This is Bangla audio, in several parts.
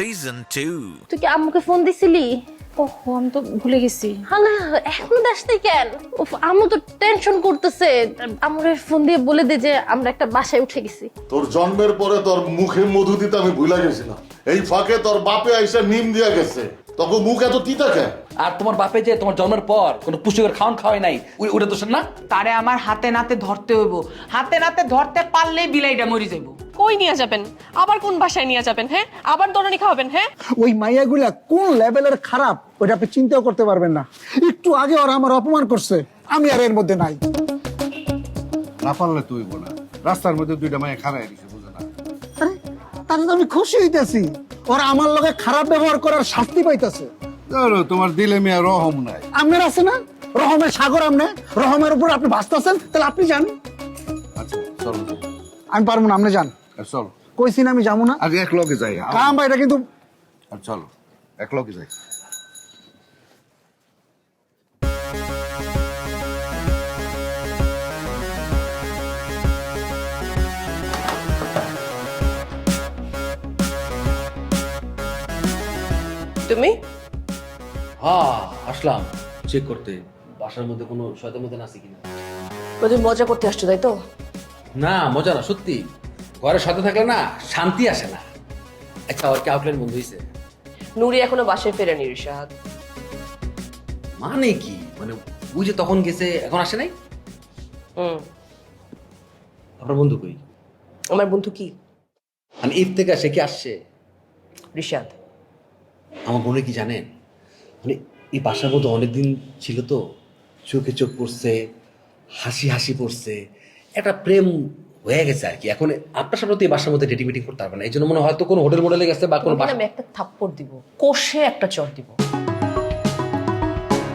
Season 2. তুই কি আম্মুকে ফোন দিছিলি? ওহ আমি তো ভুলে গেছি। হালা এখন দাস নাই কেন? উফ, আম্মু তো টেনশন করতেছে। আমরে ফোন দিয়ে বলে দে যে আমরা একটা বাসায় উঠে গেছি। তোর জন্মের পরে তোর মুখে মধু দিতে আমি ভুলে গেছিলাম। এই ফাঁকে তোর বাপে আইসা নিম দিয়া গেছে। তখন মুখ এত তিতা কেন? আর তোমার বাপে যে তোমার জন্মের পর কোনো পুষ্টিকর খাওয়ান খাওয়াই নাই ওই- ওটা দোষের না? তারে আমার হাতে নাতে ধরতে হইব। হাতে নাতে ধরতে পারলেই বিলাইটা মরি যাইব। কই নিয়ে যাবেন? আবার কোন বাসায় নিয়ে যাবেন হ্যাঁ? আবার দরানি খাওয়াবেন হ্যাঁ? ওই মাইয়াগুলা কোন লেভেলের খারাপ ওটা আপনি চিন্তাও করতে পারবেন না। একটু আগে ওরা আমার অপমান করছে আমি আর এর মধ্যে নাই। না পারলে তুই বলা। রাস্তার মধ্যে দুইটা মায়ে খারাই দিছে বুঝে না। আরে তাতে তো আমি খুশি হইতেছি। ওরা আমার লগে খারাপ ব্যবহার করার শাস্তি পাইতেছে। ধরো, তোমার দিলে মেয়ে রহম নাই। আপনার আছে না? রহমের সাগর আমনে। রহমের উপর আপনি ভাসতেছেন তাহলে আপনি যান। আচ্ছা চলো। আমি পারব না আপনি যান। চলো। কইছি না আমি যাব না। আজ এক লগে যাই কাম ভাই এটা কিন্তু আর চলো। এক লগে যাই। তুমি? হ্যাঁ আসলাম। চেক করতে। বাসার মধ্যে কোনো শয়তান মধ্যে আছে কিনা? তুমি মজা করতে আসছো তাই তো? না মজা না সত্যি। ঘরের সাথে থাকলে না শান্তি আসে না। আচ্ছা ওর কি আউটলাইন বন্ধ হয়েছে নুরি এখনও বাসায় ফেরেনি রিশাদ। মানে কি? মানে ওই যে তখন গেছে এখন আসে নাই? হুম। আপনার বন্ধু কই? আমার বন্ধু কি? মানে ঈদ থেকে সে কি আসছে? রিশাদ। আমার বোনে কি জানেন? মানে এই বাসার মধ্যে অনেকদিন ছিল তো চোখে চোখ পড়ছে হাসি হাসি পড়ছে একটা প্রেম হয়ে গেছে আর কি। এখন আপনার সামনে তো এই বাসার মধ্যে ডেটি মিটিং করতে পারবে না এই জন্য মনে হয় হয়তো কোনো হোটেল মোটেলে গেছে বা কোনো বাসা আমি একটা থাপ্পড় দিব কষে একটা চর দিব।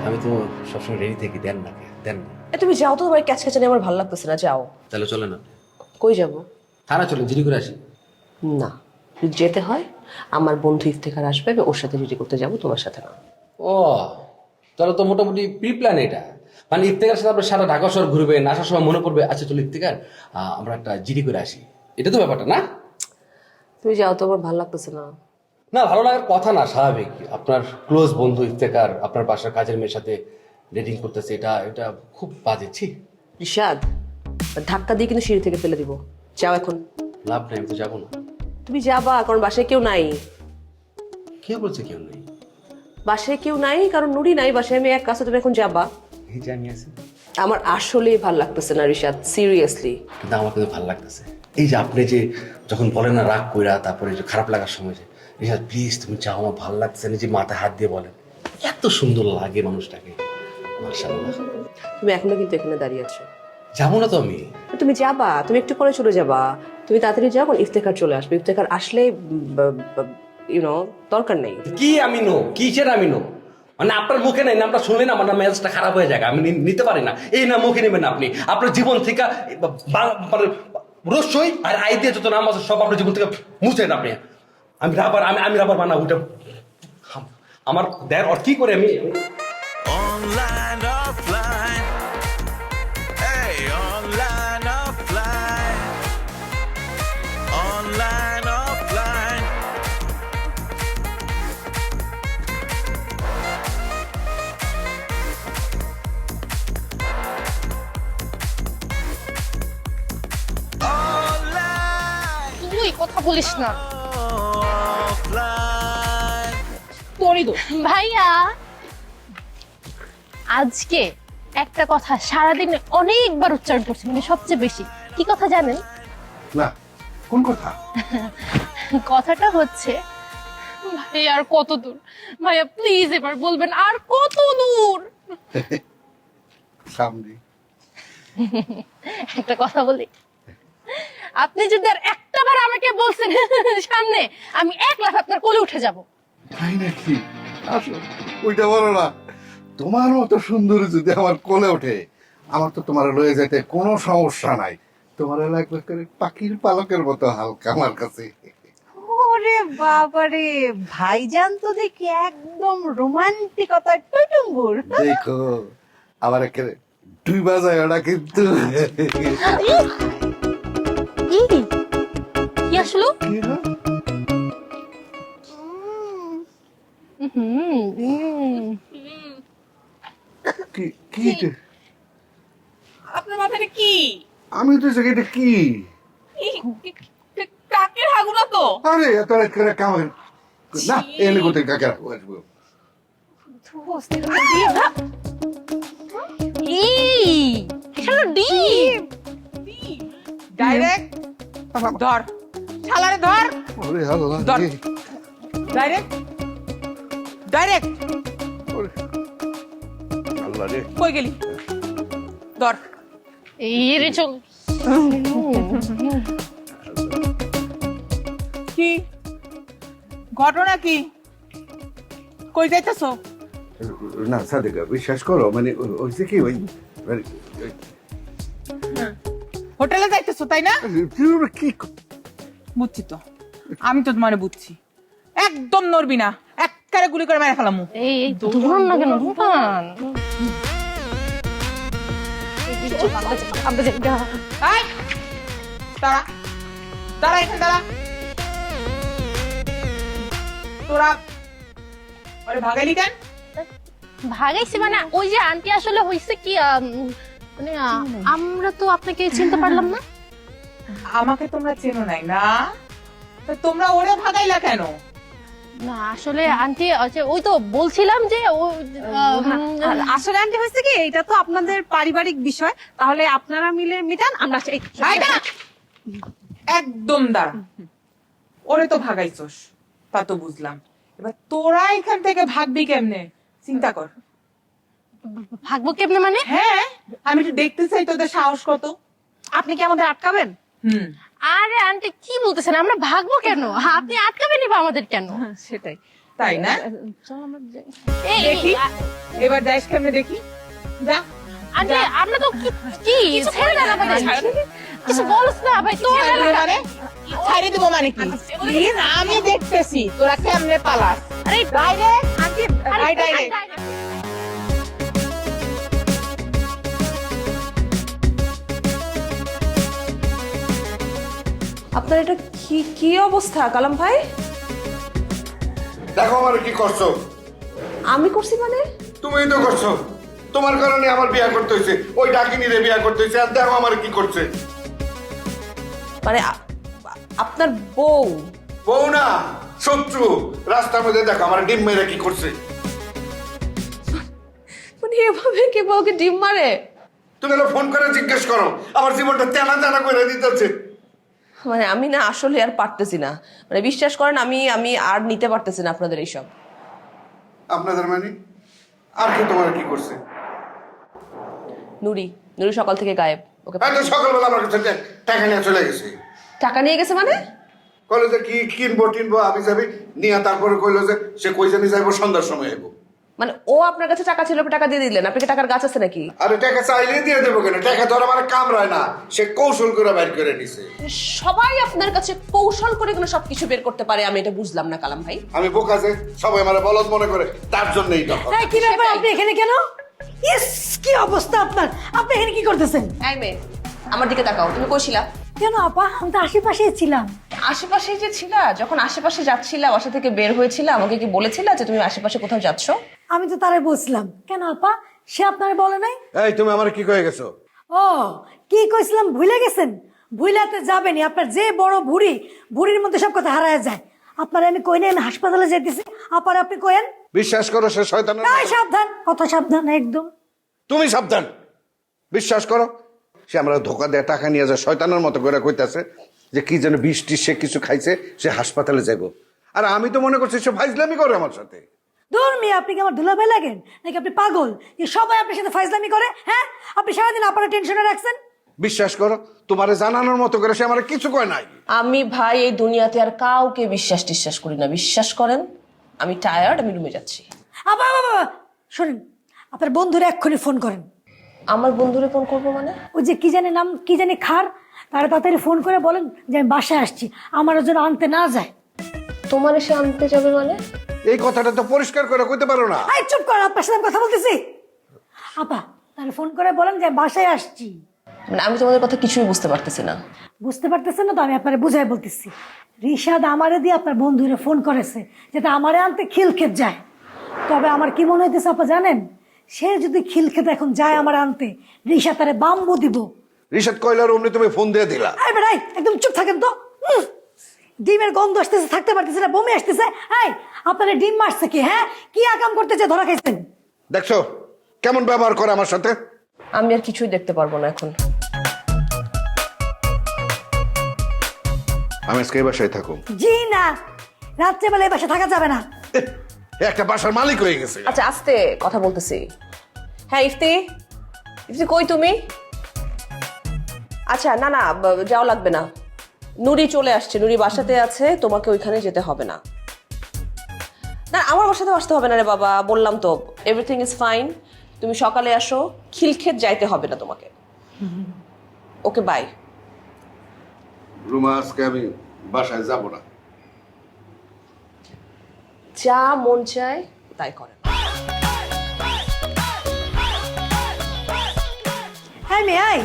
আমি তো সবসময় রেডি থেকে দেন না দেন না। এ, তুমি যাও তো তোমার ক্যাচ ক্যাচানি আমার ভালো লাগতেছে না যাও। তাহলে চলে না কই যাব? থানা চলে জিডি করে আসি। না যদি যেতে হয় আমার বন্ধু ইফতেখার আসবে আমি ওর সাথে রেডি করতে যাব তোমার সাথে না। ও তাহলে তো মোটামুটি প্রি প্ল্যান এটা। মানে ইফতেকার সাথে আপনার সারা ঢাকা শহর ঘুরবেন আসার সময় মনে পড়বে আচ্ছা চলো ইফতেকার আমরা একটা জিডি করে আসি। এটা তো ব্যাপারটা না? তুমি যাও তো আমার ভালো লাগতেছে না। না ভালো লাগার কথা না স্বাভাবিক। আপনার ক্লোজ বন্ধু ইফতেকার আপনার বাসার কাজের মেয়ের সাথে ডেটিং করতেছে এটা এটা খুব বাজে ছি। রিশাদ ধাক্কা দিয়ে কিন্তু সিঁড়ি থেকে ফেলে দিব। যাও এখন। লাভ নাই আমি তো যাব না। তুমি যাবা কারণ বাসায় কেউ নাই। কে বলছে কেউ নেই? বাসায় কেউ নাই কারণ নুরি নাই বাসায় আমি এক কাছে তুমি এখন যাবা। এই যে আমি আছি। আমার আসলেই ভালো লাগতেছে না রিশাদ সিরিয়াসলি কিন্তু আমার কিন্তু ভালো লাগতেছে। এই যে আপনি যে যখন বলেন না রাগ কইরা তারপরে যে খারাপ লাগার সময় যে রিসাদ প্লিজ তুমি চাও আমার ভালো লাগছে না যে মাথায় হাত দিয়ে বলেন। এত সুন্দর লাগে মানুষটাকে। মার্শাল্লাহ তুমি এখনও কিন্তু এখানে দাঁড়িয়ে আছো। যাব না তো আমি। তুমি যাবা তুমি একটু পরে চলে যাবা। তুমি তাড়াতাড়ি যাও ইফতেখার চলে আসবে। ইফতেখার আসলে ইউনো দরকার নেই। কি আমি নো? কিসের আমি নো? মানে আপনার মুখে নেই নামটা শুনলে না আমার না মেজাজটা খারাপ হয়ে যায় আমি নিতে পারি না। এই না মুখে নেবেন না আপনি। আপনার জীবন থেকে মানে রসই আর আই দিয়ে যত নাম আছে সব আপনার জীবন থেকে মুছেন আপনি। আমি রাবার আমি আমি রাবার বানা ওটা আমার দেয় আর কি করে আমি Online, বলিস না। তোরই দোষ ভাইয়া আজকে একটা কথা সারাদিনে অনেকবার উচ্চারণ করছি মানে সবচেয়ে বেশি। কি কথা জানেন? না কোন কথা? কথাটা হচ্ছে ভাইয়া আর কত দূর? ভাইয়া প্লিজ এবার বলবেন আর কত দূর? সামনে। একটা কথা বলি। আপনি যদি আর একটা বার আমাকে বলছেন সামনে আমি এক লাখ আপনার কোলে উঠে যাব। তাই নাকি? আসো ওইটা বলো না। তোমার মতো সুন্দরী যদি আমার কোলে ওঠে আমার তো তোমার লয়ে যেতে কোনো সমস্যা নাই। তোমার লাগবে করে পাখির পালকের মতো হালকা আমার কাছে। ওরে বাবারে ভাইজান তো দেখি একদম রোমান্টিকতার টুটুম্বুর দেখো আবার একেবারে দুই বাজায় ওটা কিন্তু। আসলো? কি? আপনার মাথায় কি? আমি তো এটা কি। কাকের হাগুনা তো? আরে এত করে কামার না এনে কোথায় কাকে রাখব আসব ডিম। ডাইরেক্ট ধর। শালারে ধর। ওরে আল্লাহ ধর। রে। ডাইরেক্ট ডাইরেক্ট ওরে। আল্লাহ রে। কই গেলি? ধর। এই রে চল। কি? ঘটনা কি? কই যাইতেছো? না সাদেকা বিশ্বাস করো মানে ও- হয়েছে কি ওই মানে, হোটেলে যাইতেছো তাই না? ক- বুঝছি তো। আমি তো মানে বুঝছি। একদম নড়বি না একবারে গুলি করে মেরে ফেলামু। এই এই না কেন এখানে তোরা আরে ভাগাইলি কেন? ভাগাইছি মানে ওই যে আন্টি আসলে হইছে কি মানে? আমরা তো আপনাকে চিনতে পারলাম না। আমাকে তোমরা চেনো নাই না? তা তোমরা ওরে ভাগাইলা কেন? না আসলে আন্টি ওই ওই তো বলছিলাম যে ও আসলে আন্টি হয়েছে কি এটা তো আপনাদের পারিবারিক বিষয় তাহলে আপনারা মিলে মিটান আমরা। একদম দাঁড়া। ওরে তো ভাগাইছস তা তো বুঝলাম। এবার তোরা এখান থেকে ভাগবি কেমনে? চিন্তা কর। ভাগবো কেমনে মানে? হ্যাঁ আমি একটু দেখতে চাই তোদের সাহস কত। আপনি কি আমাদের আটকাবেন? আরে আন্টি কি বলতেছেন? আমরা ভাগবো কেন? আপনি আটকাবেনই বা আমাদের কেন? সেটাই। তাই না? এই দেখি। এবার দেখি। যা। আন্টি আমরা তো কি কি? ছেড়ে দেন আমাদের। কিছু বলছ না ভাই তোর মানে? ছাড়ি দেবো মানে কি? আমি দেখতেছি। তোরা কেমনে পালাস? আরে ডাইরেক্ট আন্টি ডাইরেক্ট আপনার এটা কি কি অবস্থা কালাম ভাই? দেখো আমার কি করছ। আমি করছি মানে? তুমিই তো করছ। তোমার কারণে আমার বিয়া করতে হয়েছে। ওই ডাকিনি রে বিয়া করতে হয়েছে। আর দেখো আমার কি করছে। মানে আ- আপনার বউ? বউ না শত্রু। রাস্তার মধ্যে দেখো আমার ডিম মেরে কি করছে। মানে এভাবে কে বউকে ডিম মারে? তুমি হলো ফোন করে জিজ্ঞেস করো। আমার জীবনটা তেনা তেনা করে দিতেছে। মানে আমি না আসলে আর পারতেছি না। মানে বিশ্বাস করেন আমি আমি আর নিতে পারতেছি না আপনাদের এইসব। আপনাদের মানে? আর কি তোমার কি করছে? নুরি নুরি সকাল থেকে গায়েব। ওকে হয়তো সকালবেলা আমার কাছে টাকা নিয়ে চলে গেছে। টাকা নিয়ে গেছে মানে? কলেজে কি কিনবো টিনবো আমি যাবি নিয়ে তারপরে কইলো যে সে কই জানি যাইবো সন্ধ্যার সময় আইবো। মানে ও আপনার কাছে টাকা ছিল টাকা দিয়ে দিলেন। আপনাকে টাকার গাছ আছে নাকি? আরে টাকা চাইলেই দিয়ে দেবো কেন? টাকা ধর আমার কামড়ায় না। সে কৌশল করে বাইর করে নিছে। সবাই আপনার কাছে কৌশল করে কোনো সবকিছু বের করতে পারে আমি এটা বুঝলাম না কালাম ভাই। আমি বোকা যে সবাই আমার বলদ মনে করে। তার জন্যই তখন কি ব্যাপার? আপনি এখানে কেন? ইস কি অবস্থা আপনার? আপনি এখানে কি করতেছেন? এই মেয়ে আমার দিকে তাকাও। তুমি কইছিলা কেন আপা? আমি তো আশেপাশে ছিলাম। আশেপাশে যে ছিলা? যখন আশেপাশে যাচ্ছিলা বাসা থেকে বের হয়েছিল আমাকে কি বলেছিলা যে তুমি আশেপাশে কোথাও যাচ্ছ? আমি তো তারে বসলাম কেন আপা? সে আপনার বলে নাই? এই তুমি আমার কি কয়ে গেছো? ও কি কইছিলাম? ভুলে গেছেন? ভুলাতে যাবেনি আপনার যে বড় বুড়ি বুড়ির মধ্যে সব কথা হারায় যায়। আপনার আমি কই নাই? আমি হাসপাতালে যেতেছি আপার আপনি কইেন বিশ্বাস করো সে শয়তান এই সাবধান। কত সাবধান একদম। তুমি সাবধান। বিশ্বাস করো সে আমরা ধোকা দেয় টাকা নিয়ে যায় শয়তানের মতো করে কইতাছে যে কি যেন বৃষ্টি সে কিছু খাইছে সে হাসপাতালে যাব আর আমি তো মনে করছি সে ফাইজলামি করে আমার সাথে। দূর মেয়ে আপনি কি আমার দুলাভাই লাগেন? নাকি আপনি পাগল? যে সবাই আপনার সাথে ফাইজলামি করে হ্যাঁ? আপনি সারাদিন আপনার টেনশনে রাখছেন? বিশ্বাস করো তোমারে জানানোর মতো করে সে আমার কিছু কয় নাই। আমি ভাই এই দুনিয়াতে আর কাউকে বিশ্বাস টিশ্বাস করি না। বিশ্বাস করেন? আমি টায়ার্ড আমি রুমে যাচ্ছি। আবার বাবা শোনেন আপনার বন্ধুরা এক্ষুনি ফোন করেন। আমার বন্ধুরে ফোন করব মানে? ওই যে কি জানি নাম কি জানি খার তারা তাড়াতাড়ি ফোন করে বলেন যে আমি বাসায় আসছি আমার যেন আনতে না যায়। তোমার এসে আনতে যাবে মানে? এই কথাটা তো পরিষ্কার করে কইতে পারো না। আই চুপ কর আপনার সাথে আমি কথা বলতেছি। আপা তাহলে ফোন করে বলেন যে বাসায় আসছি। মানে আমি তোমাদের কথা কিছুই বুঝতে পারতেছি না। বুঝতে পারতেছেন না তো আমি আপনারে বুঝাই বলতেছি। রিশাদ আমারে দিয়ে আপনার বন্ধুরে ফোন করেছে যাতে আমারে আনতে খিলক্ষেত যায়। তবে আমার কি মনে হইতেছে আপা জানেন? সে যদি খিল খেতে এখন যায় আমার আনতে রিসা তারে বাম্বু দিব। রিসাদ কয়লার অমনি তুমি ফোন দিয়ে দিলা। এই বেড়াই একদম চুপ থাকেন তো। উম, ডিমের গন্ধ আসতেছে থাকতে পারতেছে না বমি আসতেছে। এই আপনারা ডিম মারছে কি হ্যাঁ? কি আকাম করতেছে ধরা খাইছেন? দেখছ কেমন ব্যবহার করে আমার সাথে? আমি আর কিছুই দেখতে পারব না এখন। আমি আজকে এই বাসায় থাকুম। জি না রাত্রেবেলা এই বাসা থাকা যাবে না। এ একটা বাসার মালিক হয়ে গেছে। আচ্ছা আস্তে কথা বলতেছি। হ্যাঁ ইফতি ইফতি কই তুমি? আচ্ছা না না যাওয়া লাগবে না। নুরি চলে আসছে নুরি বাসাতে আছে তোমাকে ওইখানে যেতে হবে না। না আমার বাসাতে আসতে হবে না রে বাবা বললাম তো এভরিথিং ইজ ফাইন তুমি সকালে আসো খিলক্ষেত যাইতে হবে না তোমাকে। ওকে বাই রুমা আজকে আমি বাসায় যাব না। যা মন চায় তাই করেন। হ্যাঁ মেয়াই।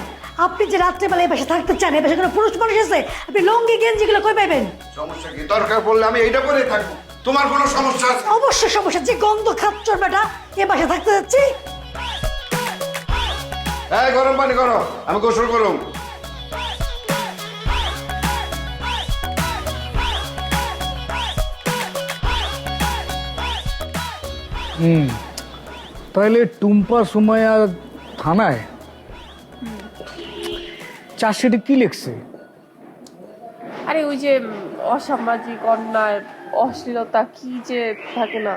আপনি যে রাত্রেবেলা এই বাসা থাকতে চান এই বাসা কোনো পুরুষ মানুষ আছে? আপনি লঙ্গি গেঞ্জি গুলো কই পাইবেন? সমস্যা কি? দরকার পড়লে আমি এইটা করে থাকব। তোমার কোনো সমস্যা আছে? অবশ্যই সমস্যা। যে গন্ধ খাচ্ছর বেটা এ বাসা থাকতে যাচ্ছি। এই গরম পানি করো। আমি গোসল করুম। হুম। তাহলে টুম্পা সুমাইয়া থানায় চার্জশিটে কি লিখছে? আরে ওই যে অসামাজিক অন্যায় অশ্লীলতা কি যে থাকে না।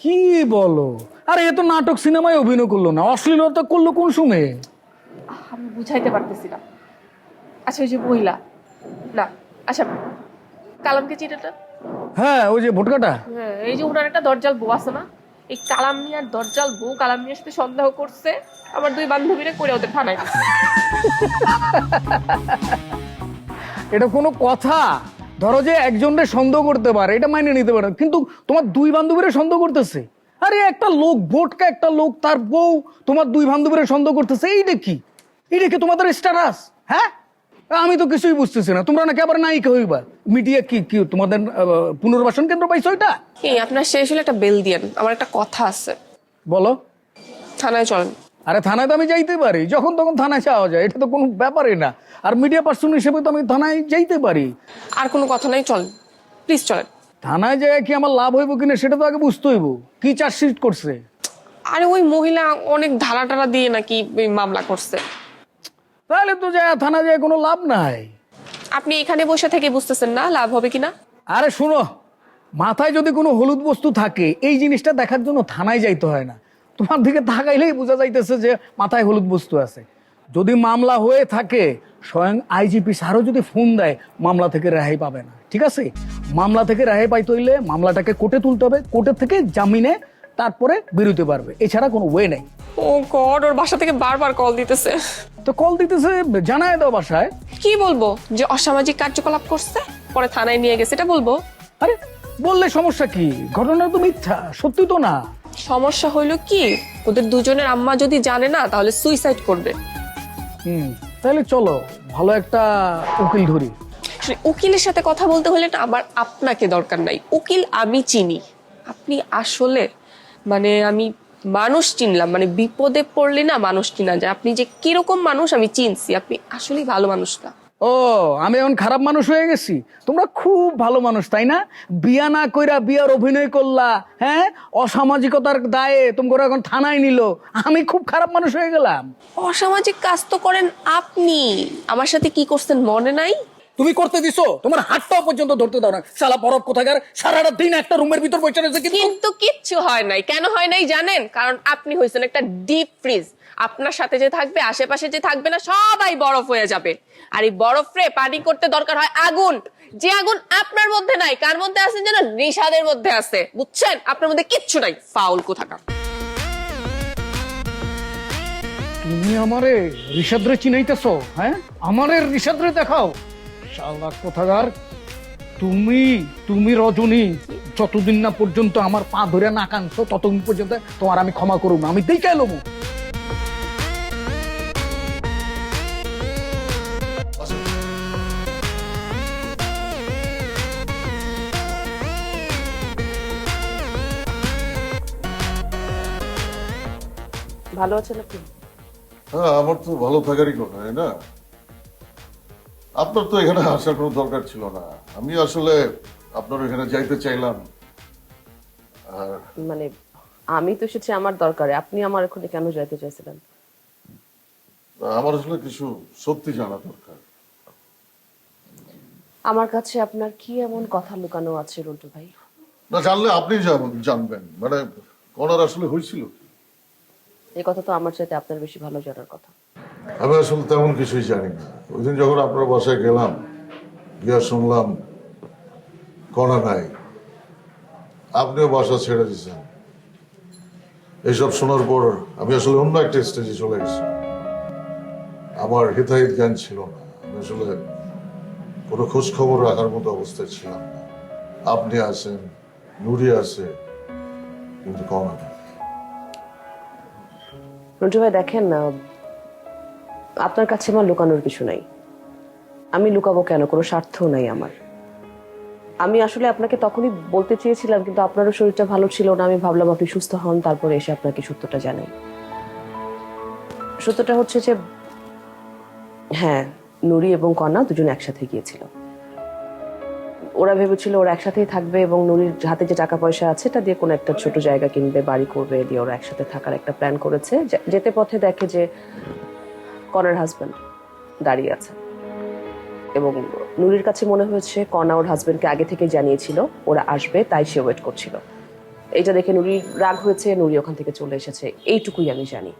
কি বলো? আরে এ তো নাটক সিনেমায় অভিনয় করল না। অশ্লীলতা করল কোন সময়ে? আমি বুঝাইতে পারতেছি না। আচ্ছা ওই যে মহিলা। না আচ্ছা কালামকে চিটাটা হ্যাঁ ওই যে ভোটকাটা। হ্যাঁ এই যে ওনার একটা দরজাল বউ আছে না? এই কালাম মিয়ার দরজাল বউ কালাম মিয়ার সাথে সন্দেহ করছে, আমার দুই বান্ধবীরা করে ওদের থানায়। এটা কোনো কথা। ধরো যে একজনকে সন্দেহ করতে পারে, এটা মাইনে নিতে পারে কিন্তু তোমার দুই বান্ধবীরা সন্দেহ করতেছে? আরে একটা লোক, ভোটকা একটা লোক, তার বউ তোমার দুই বান্ধবীরা সন্দেহ করতেছে, এইটা কি? এইটা কি তোমাদের স্ট্যাটাস হ্যাঁ? আমি তো কিছুই বুঝতেছি না। তোমরা নাকি আবার নায়িকা হইবা? মিডিয়া কি কি তোমাদের পুনর্বাসন কেন্দ্র পাইছো এটা? এই আপনার শেষ হলে একটা বেল দিয়েন আমার একটা কথা আছে। বলো। থানায় চলেন। আরে থানায় তো আমি যাইতে পারি যখন তখন থানায় চাওয়া যায় এটা তো কোনো ব্যাপারই না। আর মিডিয়া পার্সন হিসেবে তো আমি থানায় যাইতে পারি। আর কোনো কথা নাই চলেন। প্লিজ চলেন। থানায় যায় কি আমার লাভ হইব কিনা সেটা তো আগে বুঝতে হইব। কি চার্জশিট করছে? আরে ওই মহিলা অনেক ধারা টারা দিয়ে নাকি মামলা করছে। তাহলে তো যায় থানা যায় কোনো লাভ নাই। আপনি এখানে বসে থেকে বুঝতেছেন না লাভ হবে কিনা? আরে শুনো মাথায় যদি কোনো হলুদ বস্তু থাকে এই জিনিসটা দেখার জন্য থানায় যাইতে হয় না। তোমার দিকে তাকাইলেই বোঝা যাইতেছে যে মাথায় হলুদ বস্তু আছে। যদি মামলা হয়ে থাকে স্বয়ং আইজিপি স্যারও যদি ফোন দেয় মামলা থেকে রেহাই পাবে না। ঠিক আছে? মামলা থেকে রেহাই পাইতে হইলে মামলাটাকে কোর্টে তুলতে হবে। কোর্টের থেকে জামিনে তারপরে বেরোতে পারবে। এছাড়া কোনো ওয়ে নেই। ও গড ওর বাসা থেকে বারবার কল দিতেছে। তো কল দিতেছে জানায় দাও বাসায়। কি বলব? যে অসামাজিক কার্যকলাপ করছে পরে থানায় নিয়ে গেছে এটা বলব? আরে বললে সমস্যা কি? ঘটনা তো মিথ্যা সত্যি তো না। সমস্যা হইল কি? ওদের দুজনের আম্মা যদি জানে না তাহলে সুইসাইড করবে। হুম তাহলে চলো ভালো একটা উকিল ধরি। আসলে উকিলের সাথে কথা বলতে হলে না আমার আপনাকে দরকার নাই। উকিল আমি চিনি। আপনি আসলে মানে আমি মানুষ চিনলাম মানে বিপদে পড়লে না মানুষ চিনা যায়। আপনি যে কীরকম মানুষ আমি চিনছি আপনি আসলেই ভালো মানুষ না। ও আমি এখন খারাপ মানুষ হয়ে গেছি? তোমরা খুব ভালো মানুষ তাই না? বিয়া না কইরা বিয়ার অভিনয় করলা হ্যাঁ? অসামাজিকতার দায়ে তোমরা এখন থানায় নিল। আমি খুব খারাপ মানুষ হয়ে গেলাম। অসামাজিক কাজ তো করেন আপনি। আমার সাথে কি করছেন মনে নাই? তুমি করতে দিছো। তোমার হাতটাও পর্যন্ত ধরতে দাও না। সালা বরফ কোথাকার? সারাটা দিন একটা রুমের ভিতর বসে রয়েছে কিন্তু কিন্তু কিচ্ছু হয় নাই। কেন হয় নাই জানেন? কারণ আপনি হয়েছেন একটা ডিপ ফ্রিজ আপনার সাথে যে থাকবে আশেপাশে যে থাকবে না সবাই বরফ হয়ে যাবে। আর এই বরফে পানি করতে দরকার হয় আগুন। যে আগুন আপনার মধ্যে নাই কার মধ্যে আছে যেন? নিষাদের মধ্যে আছে। বুঝছেন? আপনার মধ্যে কিচ্ছু নাই। ফাউল কোথাকার? তুমি আমারে ঋষাদ্রে চিনাইতেছো হ্যাঁ? আমারে ঋষাদ্রে দেখাও। ইনশাআল্লাহ কোথাকার? তুমি তুমি রজনী যতদিন না পর্যন্ত আমার পা ধরে না কানছো ততদিন পর্যন্ত তোমার আমি ক্ষমা করব না আমি দেখে এলো ভালো আছেন আপনি? হ্যাঁ আমার তো ভালো থাকারই কথা না? আপনার তো এখানে আসার কোনো দরকার ছিল না। আমি আসলে আপনার এখানে যাইতে চাইলাম। আর মানে আমি তো এসেছি আমার দরকারে। আপনি আমার এখানে কেন যাইতে চাইছিলেন? আমার আসলে কিছু সত্যি জানা দরকার। আমার কাছে আপনার কি এমন কথা লুকানো আছে রন্টু ভাই? না জানলে আপনি জানবেন। মানে কনার আসলে হয়েছিল? এই কথা তো আমার চাইতে আপনার বেশি ভালো জানার কথা। আমি আসলে তেমন কিছুই জানি না। ওই দিন যখন আপনার বাসায় গেলাম, গিয়া শুনলাম, কণা নাই। আপনিও বাসা ছেড়ে দিয়েছেন এইসব শোনার পর আমি আসলে অন্য একটা স্টেজে চলে গেছি। আমার হিতাহিত জ্ঞান ছিল না। আমি আসলে কোনো খোঁজ খবর রাখার মতো অবস্থায় ছিলাম না। আপনি আছেন, নুরি আছে, কিন্তু কণা নেই। দেখেন না আপনার কাছে আমার লুকানোর কিছু নাই। আমি লুকাবো কেন? কোনো স্বার্থও নাই আমার। আমি আসলে আপনাকে তখনই বলতে চেয়েছিলাম, কিন্তু আপনারও শরীরটা ভালো ছিল না। আমি ভাবলাম আপনি সুস্থ হন, তারপরে এসে আপনাকে সত্যটা জানাই। সত্যটা হচ্ছে যে হ্যাঁ নুরি এবং কন্যা দুজন একসাথে গিয়েছিল। ওরা ভেবেছিল ওরা একসাথেই থাকবে এবং নুরির হাতে যে টাকা পয়সা আছে এটা দিয়ে কোনো একটা ছোট জায়গা কিনবে, বাড়ি করবে, দিয়ে ওরা একসাথে থাকার একটা প্ল্যান করেছে। যেতে পথে দেখে যে কনার হাজব্যান্ড দাঁড়িয়ে আছে। এবং নুরির কাছে মনে হয়েছে কনা ওর হাজব্যান্ডকে আগে থেকে জানিয়েছিল ওরা আসবে তাই সে ওয়েট করছিল। এটা দেখে নুরির রাগ হয়েছে নুরি ওখান থেকে চলে এসেছে। এইটুকুই আমি জানি।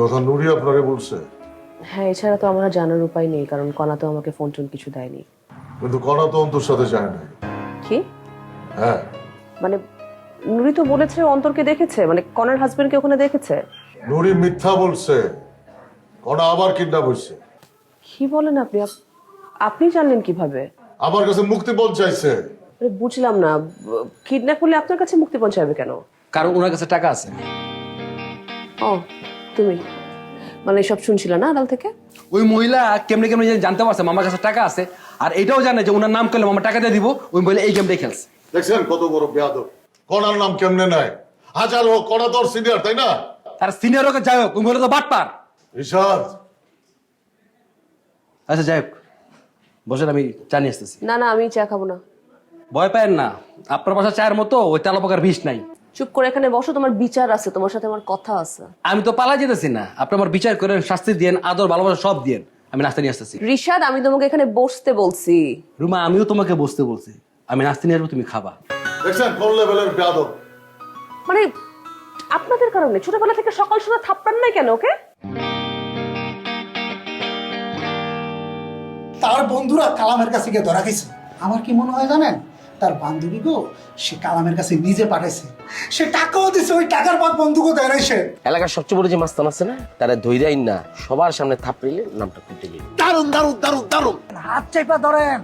কথা নুরি আপনাকে বলছে? হ্যাঁ এছাড়া তো আমার জানার উপায় নেই কারণ কনা তো আমাকে ফোন টোন কিছু দেয়নি। কিন্তু কণা তো অন্তর সাথে যায় নাই। কি? হ্যাঁ। মানে নুরি তো বলেছে অন্তরকে দেখেছে? মানে কনার হাজবেন্ডকে ওখানে দেখেছে? নুরি মিথ্যা বলছে। কণা আবার কিডন্যাপ হয়েছে। কি বলেন আপনি? আপ- আপনি জানলেন কীভাবে? আমার কাছে মুক্তিপণ চাইছে। বুঝলাম না। কিডন্যাপ হলে আপনার কাছে মুক্তি পৌঁছাবে কেন? কারণ ওনার কাছে টাকা আছে। ও তুমি মানে সব শুনছিল না আড়াল থেকে? ওই মহিলা কেমনে কেমনে জানি জানতে পারছে মামার কাছে টাকা আছে আর এটাও জানে যে ওনার নাম করলে মামা টাকা দিয়ে দিব ওই মহিলা এই গেমটাই খেলছে। দেখছেন কত বড় বেয়াদব। কণার নাম কেমনে নাই হাজার হোক কণা তোর সিনিয়র তাই না? তার সিনিয়র হোক যাই হোক ওই মহিলা তো বাটপার। ঋষাদ আচ্ছা যাই হোক। বসেন আমি চা নিয়ে আসতেছি। না না আমি চা খাব না। ভয় পায়েন না। আপনার বাসা চায়ের মতো ওই তেলাপোকার বিষ নাই। চুপ করে এখানে বসো তোমার বিচার আছে তোমার সাথে আমার কথা আছে। আমি তো পালা যেতেছি না। আপনি আমার বিচার করেন শাস্তি দিয়েন আদর ভালোবাসা সব দিয়েন। আমি নাস্তা নিয়ে আসতেছি। রিশাদ আমি তোমাকে এখানে বসতে বলছি। রুমা আমিও তোমাকে বসতে বলছি। আমি নাস্তা নিয়ে আসব তুমি খাবা। দেখছেন কোন লেভেলের বেয়াদব? মানে আপনাদের কারণে? ছোটবেলা থেকে সকাল সকাল থাপ্পান নাই কেন ওকে? তার বন্ধুরা কালামের কাছে গিয়ে ধরা গেছে আমার কি মনে হয় জানেন? তার বান্ধবী গো সে কালামের কাছে নিজে পাঠাইছে। সে টাকাও দিছে ওই টাকার পর বন্ধুকে সে। এলাকার সবচেয়ে বড় যে মাস্তান আছে না তারা ধৈরাই না সবার সামনে থাপড়িলে নামটা খুঁজে গেল। দারুণ দারুণ দারুণ দারুণ হাত চাইপা ধরেন।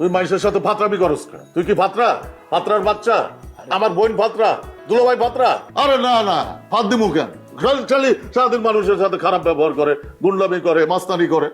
তুই মানুষের সাথে ফাতরামি করস কেন? তুই কি ফাতরা? ফাতরার বাচ্চা? আমার বোন ফাতরা? দুলোভাই ফাতরা? আরে না না ফাত দিমু কেন? সারাদিন মানুষের সাথে খারাপ ব্যবহার করে গুন্ডামি করে মাস্তানি করে।